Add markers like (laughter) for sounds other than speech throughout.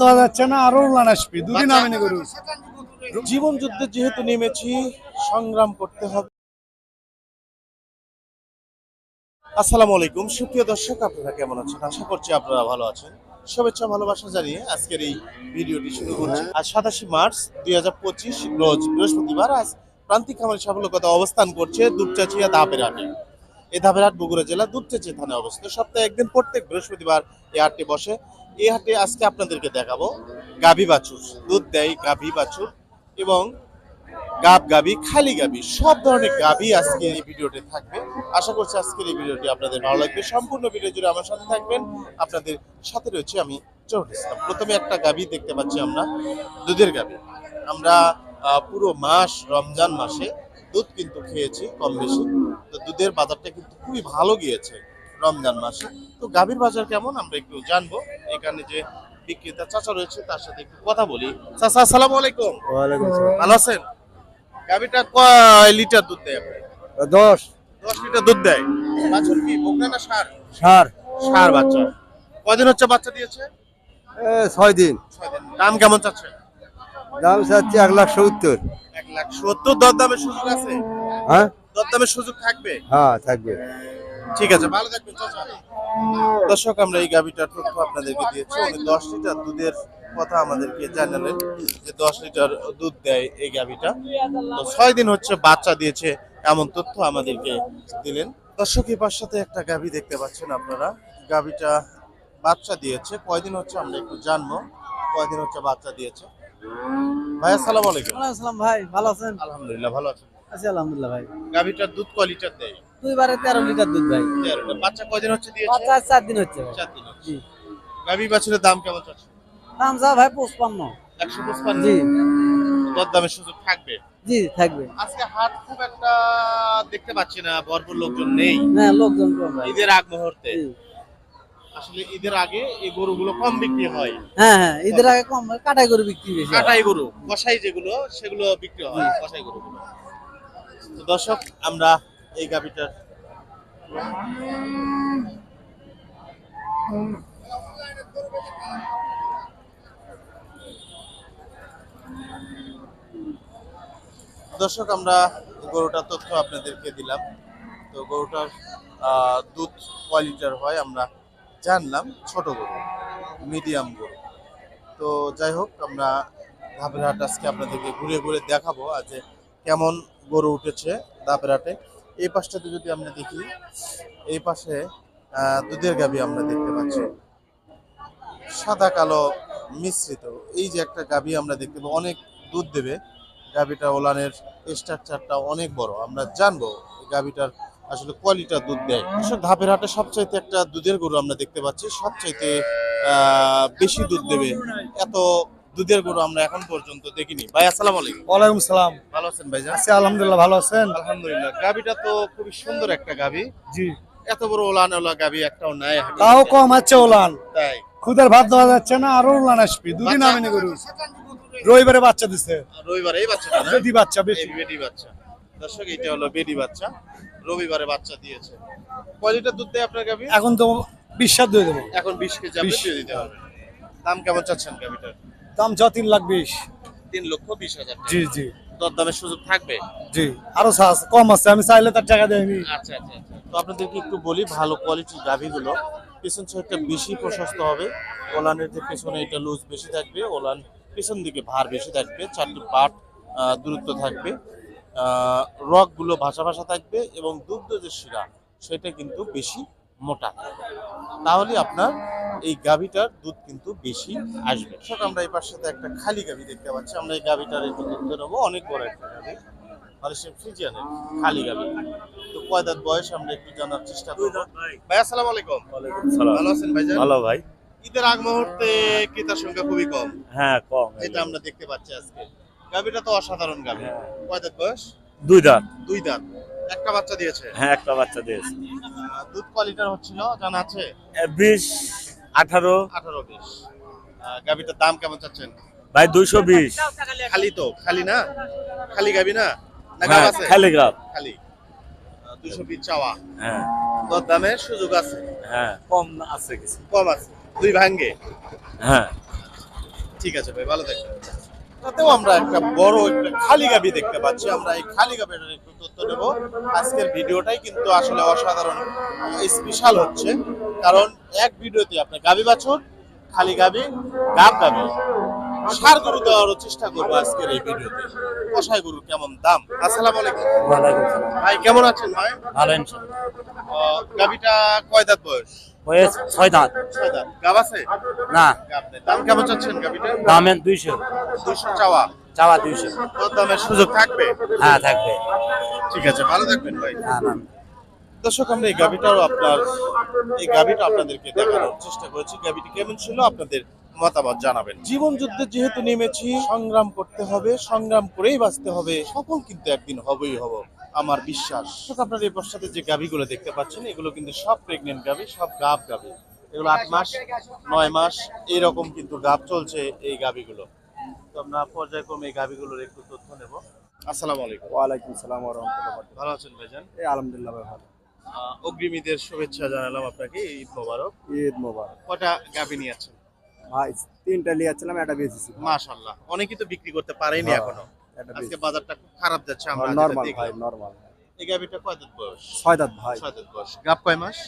দেওয়া যাচ্ছে না আরও উলান আসবে। দুদিন আমি নি গরু জীবন যুদ্ধে যেহেতু নেমেছি সংগ্রাম করতে হবে। আসসালামু আলাইকুম। সুপ্রিয় দর্শক আপনারা কেমন আছেন? আশা করছি আপনারা ভালো আছেন। শুভেচ্ছা ভালোবাসা জানিয়ে আজকের এই ভিডিওটি শুরু করছি। আজ সাতাশি মার্চ দুই হাজার পঁচিশ রোজ বৃহস্পতিবার আজ প্রান্তিক খামারি সাফল্যকতা অবস্থান করছে দুপচাচিয়া ধাপের হাটে এই ধাপের বগুড়া জেলা দুপচাচি থানায় অবস্থিত। সপ্তাহে একদিন প্রত্যেক বৃহস্পতিবার এই হাটটি বসে। এই হাটে আজকে আপনাদেরকে দেখাবো গাভী বাছুর, দুধ দেয় গাভী বাছুর এবং গাব গাবি, খালি গাবি, সব ধরনের গাবি আজকে এই ভিডিওতে থাকবে। আশা করছি আজকের এই ভিডিওটি আপনাদের ভালো লাগবে। সম্পূর্ণ ভিডিও জুড়ে আমার সাথে থাকবেন। আপনাদের সাথে রয়েছে আমি জহুর ইসলাম। প্রথমে একটা গাবি দেখতে পাচ্ছি আমরা, দুধের গাবি। আমরা পুরো মাস, রমজান মাসে দুধ কিন্তু খেয়েছি কম বেশি। তো দুধের বাজারটা কিন্তু খুবই ভালো গিয়েছে রমজান মাসে। তো গাভীর বাজার কেমন? আমরা একটু জানব। এখানে যে বিক্রেতা চাচা রয়েছে তার সাথে একটু কথা বলি। চাচা আসসালামু আলাইকুম। ভালো আছেন? গাভিটা কয় লিটার দুধ দেয় আপনার? দশ। দশ লিটার দুধ দেয়। বাছুর কি বকনা না সার? সার। সার বাচ্চা। কদিন হচ্ছে বাচ্চা দিয়েছে? ছয় দিন। ছয় দিন। দাম কেমন চাচ্ছে? দাম চাচ্ছে এক লাখ সত্তর। এক লাখ। সত্তর দর দামের সুযোগ আছে? হ্যাঁ? দর দামের সুযোগ থাকবে? হ্যাঁ থাকবে। ঠিক আছে ভালো থাকবেন চাচা দর্শক আমরা এই গাভিটার তথ্য আপনাদেরকে দিয়েছি। উনি দশ লিটার দুধের কথা আমাদেরকে জানালেন যে দশ লিটার দুধ দেয় এই গাভিটা। তো ছয় দিন হচ্ছে বাচ্চা দিয়েছে এমন তথ্য আমাদেরকে দিলেন। দর্শক এবার সাথে একটা গাভি দেখতে পাচ্ছেন আপনারা। গাভিটা বাচ্চা দিয়েছে। কয়দিন হচ্ছে আমরা একটু জানব। কয়দিন হচ্ছে বাচ্চা দিয়েছে? ভাই আসসালামু আলাইকুম। আসসালাম ভাই ভালো আছেন? আলহামদুলিল্লাহ ভালো আছেন আছি আলহামদুলিল্লাহ ভাই। গাভিটার দুধ কয় লিটার দেয়? দুইবারে তেরো লিটার দুধ ভাই। তেরোটা। বাচ্চা কয়দিন হচ্ছে দিয়েছে? বাচ্চা আজ চার দিন হচ্ছে ভাই। চার দিন জি। গাভি বাছুরের দাম কেমন দাম যা ভাই পঁচপান্ন। একশো পঁচপান্ন? জি। দর দামের সুযোগ থাকবে? জি থাকবে। আজকে হাট খুব একটা দেখতে পাচ্ছি না ভরপুর লোকজন নেই। হ্যাঁ লোকজন কম ঈদের আগ মুহূর্তে। আসলে ঈদের আগে এই গরুগুলো কম বিক্রি হয়। হ্যাঁ হ্যাঁ ঈদের আগে কম কাটাই করে বিক্রি বেশি। কাটাই গরু কষাই যেগুলো সেগুলো বিক্রি হয় কষাই গরুগুলো। তো দর্শক আমরা এই গাভিটার দর্শক আমরা গরুটার তথ্য আপনাদেরকে দিলাম। তো গরুটার আহ, দুধ কয় লিটার হয় আমরা জানলাম ছোট গরু মিডিয়াম গরু। তো যাই হোক, আমরা ধাপেরহাট আজকে আপনাদেরকে ঘুরে ঘুরে দেখাবো আজ কেমন গরু উঠেছে ধাপেরহাটে এই পাশটাতে যদি আমরা দেখি, এই পাশে দুধের গাভী আমরা দেখতে পাচ্ছি। সাদা, কালো, মিশ্রিত। এই যে একটা গাভী আমরা দেখতে পাবো, অনেক দুধ দেবে। গাভীটা ওলানের স্ট্রাকচারটা অনেক বড়। আমরা জানব গাভীটার আসলে কোয়ালিটার দুধ দেয়। আসলে ধাপের হাটে সবচাইতে একটা দুধের গরু আমরা দেখতে পাচ্ছি সবচাইতে বেশি দুধ দেবে। এত দুধের গরু আমরা এখন পর্যন্ত দেখিনি। ভাই আসসালামু আলাইকুম। ওয়ালাইকুম সালাম। ভালো আছেন ভাইজান? আছি আলহামদুলিল্লাহ ভালো আছেন? আলহামদুলিল্লাহ। গাভীটা তো খুবই সুন্দর একটা গাভী। জি। এত বড় ওলান ওলা গাভী একটাও নাই। তাও কম আছে ওলান। তাই। খুদের ভাত দেওয়া যাচ্ছে না আরও উলান আসবে। দুদিন আমি নি গরু। রবিবারে বাচ্চা দিছে। রবিবার এই বাচ্চাটা বেদি বাচ্চা বেশি। এই বাচ্চা। দর্শক এটা হলো বেডি বাচ্চা। রবিবারে বাচ্চা দিয়েছে। কয় লিটার দুধ দেয় আপনার গাভী? এখন তো বিশ্বাস দিয়ে দেবো। এখন বিশ কেজি আপনি 20 দিয়ে দিতে হবে। দাম কেমন চাচ্ছেন গাভীটার? দাম ছ তিন লাখ বিশ। তিন লক্ষ বিশ হাজার টাকা। জি জি। দরদামের সুযোগ থাকবে? জি আরও সা- কম আছে আমি চাইলে তার টাকা দেয়নি। আচ্ছা আচ্ছা আচ্ছা। তো আপনাদেরকে একটু বলি ভালো কোয়ালিটির গাভীগুলো। পিছন সাইডটা বেশি প্রশস্ত হবে। ওলানের যে পেছনে এটা লুজ বেশি থাকবে ওলান পিছন দিকে ভার বেশি থাকবে চারটি পাট আহ, দূরত্ব থাকবে। আহ, রগগুলো ভাসা ভাসা থাকবে এবং দুগ্ধ যে শিরা সেটা কিন্তু বেশি মোটা। তাহলে আপনার এই গাভীটার দুধ কিন্তু বেশি আসবে। সেটা আমরা এই পাশে একটা খালি গাভী দেখতে পাচ্ছি। আমরা এই গাভীটার একটু দুধ নেব অনেক বড় একটা গাভী। মালয়েশিয়ান ফ্রিজিয়ানের খালি গাভী। তো কয় দাঁত বয়স আমরা একটু জানার চেষ্টা করব। ভাই আসসালামু আলাইকুম। ভালো আছেন ভালো ভাই। ঈদের আগ মুহূর্তে ক্রেতার সংখ্যা খুবই কম। হ্যাঁ কম। এটা আমরা দেখতে পাচ্ছি আজকে। গাভীটা তো অসাধারণ গাভী। হ্যাঁ। কয় দাঁত বয়স? দুই দাঁত। দুই দাঁত। একটা বাচ্চা দিয়েছে। হ্যাঁ একটা বাচ্চা দিয়েছে। দুধ কোয়ালিটার হচ্ছিল জানা আছে? বিশ আঠারো। আঠারো বিশ। গাভীটার দাম কেমন চাচ্ছেন? ভাই দুইশো বিশ। খালি তো খালি না? খালি গাভী না? হ্যাঁ আছে? টেলিগ্রাফ খালি। দুশো বিশ চাওয়া। হ্যাঁ। দর দামের সুযোগ আছে? হ্যাঁ। কম আছে কিছু। কম আছে। দুই ভাঙ্গে? হ্যাঁ। ঠিক আছে ভাই ভালো থাকবেন। তাতেও আমরা একটা বড় একটা খালি গাবি দেখতে পাচ্ছি। আমরা এই খালি গাবিটার একটু তথ্য নেব আজকের ভিডিওটাই কিন্তু আসলে অসাধারণ স্পেশাল হচ্ছে। কারণ এক ভিডিওতে আপনি গাবি বাছুর খালি গাবি গাব গাবি। সার গরু দেওয়ারও চেষ্টা করব আজকের এই ভিডিওতে। কষাই গরু কেমন দাম? আসসালামু আলাইকুম। ভাই কেমন আছেন ভাই? ভালো গাবিটা কয় দাঁত বয়স? বয়স ছয় দাঁত ছয় দাঁত গাব আছে? না। গাব নেই। দাম কেমন চাচ্ছেন গাবিটা? দামের দুইশো। দুশো চাওয়া। চাওয়া দুইশো। দামের সুযোগ থাকবে? হ্যাঁ থাকবে। ঠিক আছে ভালো থাকবেন ভাই। হ্যাঁ না। দর্শক আমরা এই গাবিটাও আপনার এই গাবিটা আপনাদেরকে দেখানোর চেষ্টা করেছি। গাবিটি কেমন ছিল আপনাদের মতামত জানাবেন। জীবন যুদ্ধে যেহেতু নেমেছি সংগ্রাম করতে হবে সংগ্রাম করেই বাঁচতে হবে। সফল কিন্তু একদিন হবেই হব। আমার বিশ্বাস। আপনারা এই পশ্চাতে যে গাবিগুলো দেখতে পাচ্ছেন এগুলো কিন্তু সব প্রেগনেন্ট গাবি সব গাব গাবি এগুলো আট মাস নয় মাস এরকম কিন্তু গাব চলছে এই গাবিগুলো তো আমরা পর্যায়ক্রমে এই গাবিগুলোর একটু তথ্য নেব। আসসালামু আলাইকুম। ওয়ালাইকুম সালাম রাহমাতুল্লাহ ভালো আছেন ভাইজান? এই আলহামদুলিল্লাহ ভাই ভালো। আহ, অগ্রিম ঈদের শুভেচ্ছা জানালাম আপনাকে ঈদ মোবারক। ঈদ মোবারক। কটা গাবি নিয়ে আছেন ভাই তিনটা লিয়াছিলাম একটা বেচেছি। মাশাল্লাহ অনেকেই তো বিক্রি করতে পারেনি হ্যাঁ, এখনও। আজকে বাজারটা খুব খারাপ যাচ্ছে আমরা নরমাল ভাই নরমাল এই গাবিটা কয় দাঁত বয়স? ছয় দাঁত ভাই। ছয় দাঁত বয়স। গাব কয় মাস?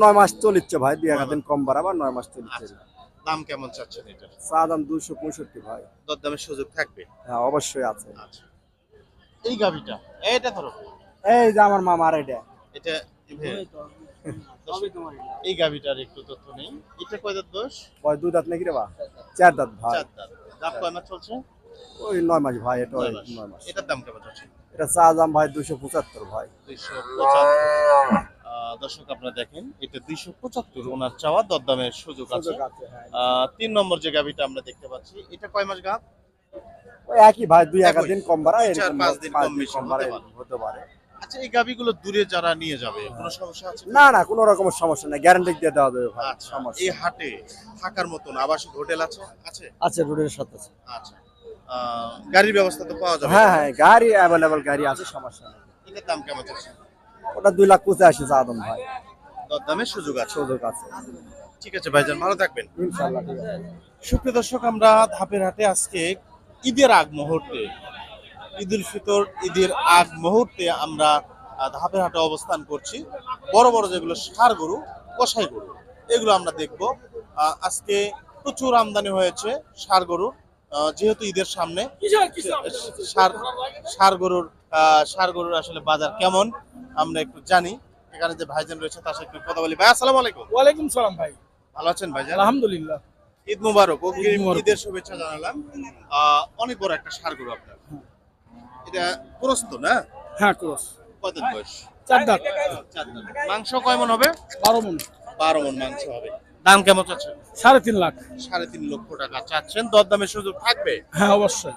নয় মাস চলিচ্ছে ভাই দুই এক দিন কম বাড়াবার নয় মাস চলিচ্ছে। আচ্ছা দাম কেমন চাচ্ছেন এটা চা দাম দুশো পঁয়ষট্টি ভাই। দরদামের সুযোগ থাকবে? হ্যাঁ অবশ্যই আছে। আচ্ছা। এই গাবিটা এইটা ধরো। এই যে আমার মামার এটা এটা। এই গাবিটার একটু তথ্য নেই। এটা কয় দাঁত বয়স? দুই দাঁত নাকি রে বা? চার দাঁত ভাই। চার দাঁত। গাব কয় মাস চলছে? ওই নয় মাস ভাই এটা ওই নয় মাস। এটার দাম কেমন চাচ্ছেন এটা চা দাম ভাই দুশো পঁচাত্তর ভাই। দুইশো পঁচাত্তর। দর্শক আপনারা দেখেন এটা দুইশো পঁচাত্তর ওনার চাওয়া দরদামের সুযোগ আছে। হ্যাঁ। তিন নম্বর যে গাবিটা আমরা দেখতে পাচ্ছি এটা কয় মাস ওই একই ভাই দুই এক দিন কম বাড়া দুই, চার, পাঁচ দিন কম বেশি হতে পারে। আচ্ছা এই গাবিগুলো দূরে যারা নিয়ে যাবে কোনো সমস্যা আছে? না না কোনো রকমের সমস্যা নেই গ্যারান্টি দিয়ে দেওয়া যাবে ভাই আচ্ছা সমস্যা এই হাটে থাকার মতন আবাসিক হোটেল আছে? আছে? আছে রোডের সাথে আছে। আচ্ছা। গাড়ির ব্যবস্থা তো পাওয়া যাবে। হ্যাঁ হ্যাঁ গাড়ি অ্যাভেলেবল গাড়ি আছে সমস্যা নেই। এটার দাম কেমন আছে ওটা দুই লাখ পঁচাশি চাদম ভাই। দরদামের সুযোগ আছে। সুযোগ আছে। ঠিক আছে ভাইজান ভালো থাকবেন। ঠিক আছে। সুপ্রিয় দর্শক আমরা ধাপের হাটে আজকে ঈদের আগ মুহূর্তে ঈদ উল ফিতর ঈদের আগ মুহূর্তে আমরা ধাপের হাটে অবস্থান করছি। বড় বড় যেগুলো সার গরু কষাই গরু এগুলো আমরা দেখব। আজকে প্রচুর আমদানি হয়েছে সার গরুর। যেহেতু ঈদের সামনে সার সার গরুর সার গরুর আসলে বাজার কেমন আমরা একটু জানি। এখানে যে ভাইজান রয়েছে তার সাথে একটু কথা বলি। ভাই আসসালামু আলাইকুম। ওয়ালাইকুম সালাম ভাই। ভালো আছেন ভাইজান? আলহামদুলিল্লাহ। ঈদ মুবারক। অগ্রিম ঈদের শুভেচ্ছা জানালাম। আহ, অনেক বড় একটা সার গরু আপনার। এটা প্রস্ত না? হ্যাঁ ক্রস। কত বয়স? চার দাঁত। চার দাঁত। মাংস কয় মন হবে? বারো মন। বারো মন মাংস হবে। দাম কেমন চাচ্ছেন? সাড়ে তিন লাখ। সাড়ে তিন লক্ষ টাকা চাচ্ছেন। দরদামের সুযোগ থাকবে? হ্যাঁ অবশ্যই।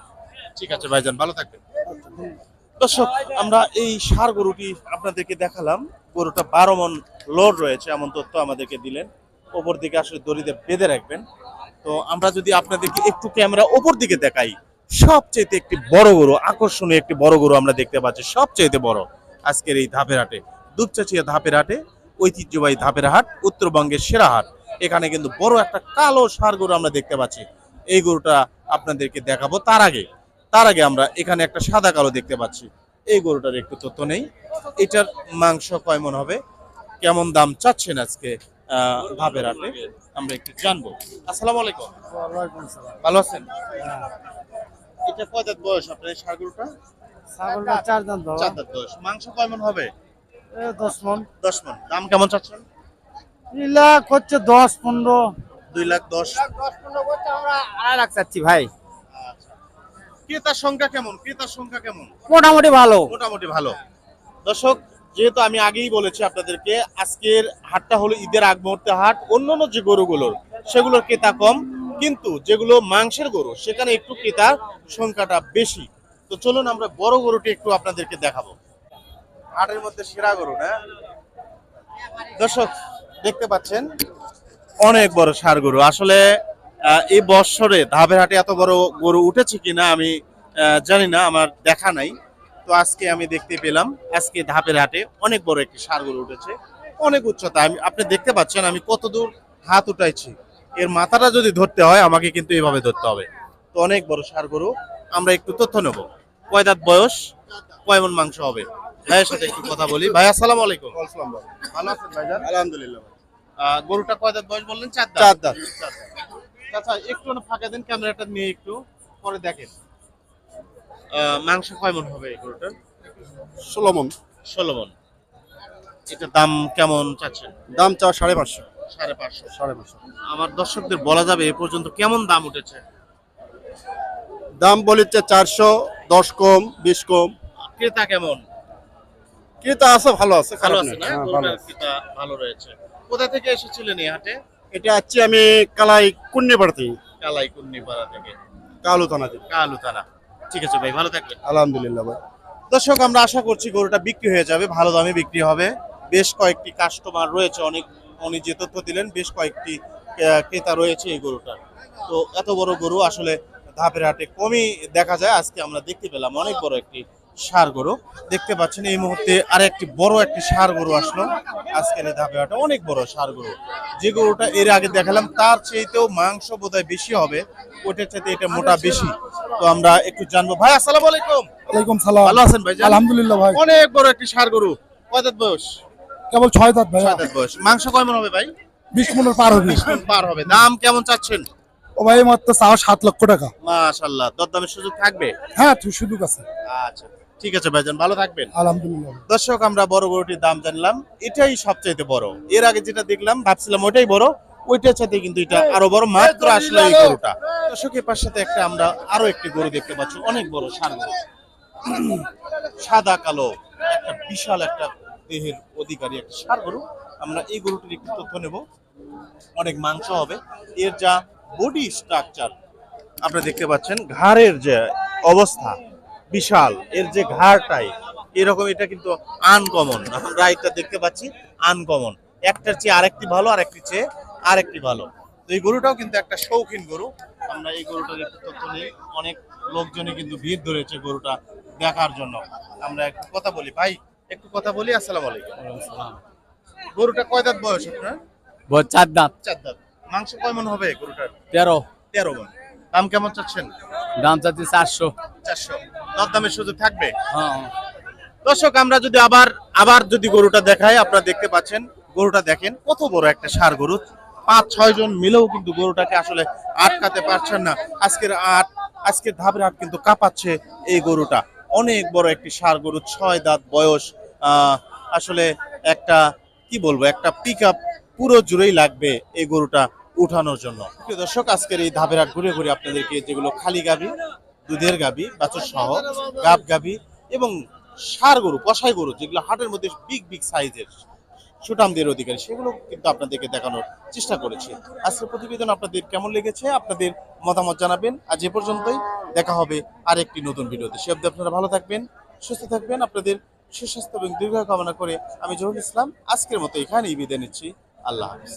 ঠিক আছে ভাইজান ভালো থাকবেন। দর্শক আমরা এই সার গরুটি আপনাদেরকে দেখালাম। গরুটা বারো মন লোড রয়েছে এমন তথ্য আমাদেরকে দিলেন। ওপর দিকে আসলে দড়িতে বেঁধে রাখবেন। তো আমরা যদি আপনাদেরকে একটু ক্যামেরা ওপর দিকে দেখাই সবচেয়ে একটি বড় গরু আকর্ষণীয় একটি বড় গরু আমরা দেখতে পাচ্ছি সবচেয়ে বড় আজকের এই ধাপের হাটে। দুপচাচিয়া ধাপের হাটে ঐতিহ্যবাহী ধাপের হাট উত্তরবঙ্গের সেরা হাট। এখানে কিন্তু বড় একটা কালো সার গরু আমরা দেখতে পাচ্ছি। এই গরুটা আপনাদেরকে দেখাবো তার আগে। তার আগে আমরা এখানে একটা সাদা কালো দেখতে পাচ্ছি। এই গরুটার একটু তথ্য নেই। এটার মাংস কয় মন হবে? কেমন দাম চাচ্ছেন আজকে? ধাপের হাটে? আমরা একটু জানব। আসসালামু আলাইকুম। ভালো আছেন? এটা কয় দাঁত বয়স আপনার ষাঁড় গরুটা? ছাগলটা চার দাঁত চার দাঁত বয়স। মাংস কয় মন হবে? দশ মন। দশ মন। দাম কেমন চাচ্ছেন? দুই লাখ হচ্ছে দশ পনেরো। দুই লাখ দশ। আড়াই লাখ চাচ্ছি ভাই। আচ্ছা। ক্রেতার সংখ্যা কেমন? ক্রেতার সংখ্যা কেমন? মোটামুটি ভালো। মোটামুটি ভালো। দর্শক যেহেতু আমি আগেই বলেছি আপনাদেরকে আজকের হাটটা হলো ঈদের আগ মুহূর্তে হাট। অন্যান্য যে গরুগুলোর সেগুলোর ক্রেতা কম কিন্তু যেগুলো মাংসের গরু সেখানে একটু ক্রেতার সংখ্যাটা বেশি। তো চলুন আমরা বড় গরুটি একটু আপনাদেরকে দেখাবো। হাটের মধ্যে সেরা গরু না? দর্শক দেখতে পাচ্ছেন। অনেক বড় সার গরু। আসলে এই বৎসরে ধাপের হাটে এত বড় গরু উঠেছে কিনা আমি জানি না আমার দেখা নাই। তো আজকে আমি দেখতে পেলাম আজকে ধাপের হাটে অনেক বড় একটি সার গরু উঠেছে। অনেক উচ্চতা। আমি আপনি দেখতে পাচ্ছেন আমি কত দূর হাত উঠাইছি। এর মাথাটা যদি ধরতে হয় আমাকে কিন্তু এইভাবে ধরতে হবে। তো অনেক বড় সার গরু। আমরা একটু তথ্য নেব। কয় দাঁত বয়স? কয় মন মাংস হবে? ভাইয়ের সাথে একটু কথা বলি। ভাই আসসালামু আলাইকুম। ভালো আছেন ভাইজান? আলহামদুলিল্লাহ। গরুটা কয় দাঁত বয়স বললেন? চার দাঁত। চার দাঁত। আচ্ছা একটু ফাঁকা দেন ক্যামেরাটা নিয়ে একটু পরে দেখেন। মাংস কয় মন হবে গরুটার ষোলো মন। ষোলো মন। এটার দাম কেমন চাচ্ছেন? দাম চাওয়া সাড়ে পাঁচশো। সাড়ে পাঁচশো। সাড়ে পাঁচশো। আমার দর্শকদের বলা যাবে এ পর্যন্ত কেমন দাম উঠেছে? দাম বলিচ্ছে চারশো দশ কম বিশ কম। ক্রেতা কেমন? ক্রেতা আছে ভালো আছে ভালো আছে না? হ্যাঁ, ভালো আছে। ক্রেতা ভালো রয়েছে। কোথা থেকে এসেছিলেন এই হাটে? এটা আছি আমি কালাই কুন্নিপাড়াতে কালাই কুন্নিপাড়া থেকে। কালু থানাতে কালু থানা। ঠিক আছে ভাই ভালো থাকবেন। আলহামদুলিল্লাহ ভাই। দর্শক আমরা আশা করছি গরুটা বিক্রি হয়ে যাবে ভালো দামে বিক্রি হবে। বেশ কয়েকটি কাস্টমার রয়েছে অনেক উনি যে তথ্য দিলেন বেশ কয়েকটি ক্রেতা রয়েছে এই গরুটার। তো এত বড় গরু আসলে ধাপের হাটে কমই দেখা যায় আজকে আমরা দেখতে পেলাম অনেক বড় একটি সার গরু। দেখতে পাচ্ছেন এই মুহূর্তে আর একটি বড় একটি সার গরু আসলো। আজকের এই ধাপের হাটে অনেক বড় সার গরু। যে গরুটা এর আগে দেখালাম তার চাইতেও মাংস বোধহয় বেশি হবে। ওটার চাইতে এটা মোটা বেশি। তো আমরা একটু জানব। ভাই আসসালামু আলাইকুম। ওয়ালাইকুম সালাম। ভালো আছেন ভাই আলহামদুলিল্লাহ ভাই। অনেক বড় একটি সার গরু। কয় দাঁত বয়স? কেবল ছয় দাঁত ভাই। ছয় দাঁত বয়স। মাংস কয় মন হবে ভাই? বিশ মনের পার হবে। বিশ মণ পার হবে। দাম কেমন চাচ্ছেন? ও ভাই মাত্র চাও সাত লক্ষ টাকা। মাশাল্লাহ দরদামের সুযোগ থাকবে? হ্যাঁ তুই সুযোগ আছে। আচ্ছা। ঠিক আছে ভাইজান ভালো থাকবেন। আলহামদুলিল্লাহ। দর্শক আমরা বড় গরুটির দাম জানলাম এটাই সবচাইতে বড়। এর আগে যেটা দেখলাম ভাবছিলাম ওইটাই বড় ওইটার সাথে কিন্তু এটা আরও বড় মাত্র আসলে এই গরুটা। দর্শকের পাশ সাথে একটা আমরা আরও একটি গরু দেখতে পাচ্ছি অনেক বড় সার গরু। (clears throat) সাদা কালো একটা বিশাল একটা দেহের অধিকারী একটা সার গরু। আমরা এই গরুটির একটু তথ্য নেব অনেক মাংস হবে। এর যা বডি স্ট্রাকচার আপনারা দেখতে পাচ্ছেন ঘাড়ের যে অবস্থা বিশাল এর যে ঘাড়টাই এরকম এটা কিন্তু আনকমন আমরা এটা দেখতে পাচ্ছি আনকমন একটার চেয়ে আরেকটি ভালো আরেকটি চেয়ে আরেকটি ভালো। তো এই গরুটাও কিন্তু একটা শৌখিন গরু। আমরা এই গরুটার একটু তথ্য নিই। অনেক লোকজনই কিন্তু ভিড় ধরেছে গরুটা দেখার জন্য। আমরা একটু কথা বলি। ভাই একটু কথা বলি। আসসালাম আলাইকুম। গরুটা কয় দাঁত বয়স আপনার? চার দাঁত। চার দাঁত। মাংস কয় মন হবে গরুটার? তেরো। তেরো মন। দাম কেমন চাচ্ছেন? দাম চাচ্ছি চারশো। চারশো। দরদামের সুযোগ থাকবে? হ্যাঁ। দর্শক আমরা যদি আবার আবার যদি গরুটা দেখাই আপনারা দেখতে পাচ্ছেন গরুটা দেখেন কত বড় একটা সার গরু। পাঁচ ছয় জন মিলেও কিন্তু গরুটাকে আসলে আটকাতে পারছেন না। আজকের আট আজকের ধাপের হাট কিন্তু কাঁপাচ্ছে এই গরুটা। অনেক বড় একটি সার গরু ছয় দাঁত বয়স আহ, আসলে একটা কি বলব একটা পিক আপ পুরো জুড়েই লাগবে এই গরুটা উঠানোর জন্য। দর্শক আজকের এই ধাপের হাট ঘুরে ঘুরে আপনাদেরকে যেগুলো খালি গাবি দুধের গাবি, বাছুর সহ, গাব গাবি এবং সার গরু কষাই গরু, যেগুলো হাটের মধ্যে বিগ বিগ সাইজের সুটামদের অধিকারী, সেগুলো কিন্তু আপনাদেরকে দেখানোর চেষ্টা করেছি। আজকের প্রতিবেদন আপনাদের কেমন লেগেছে, আপনাদের মতামত জানাবেন। আজ এ পর্যন্তই, দেখা হবে আর একটি নতুন ভিডিওতে। সে অবধি আপনারা ভালো থাকবেন, সুস্থ থাকবেন, আপনাদের সুস্বাস্থ্য এবং দীর্ঘ কামনা করে আমি জহুর ইসলাম, আজকের মতো এখানেই বিদায় নিচ্ছি। আল্লাহ হাফিজ।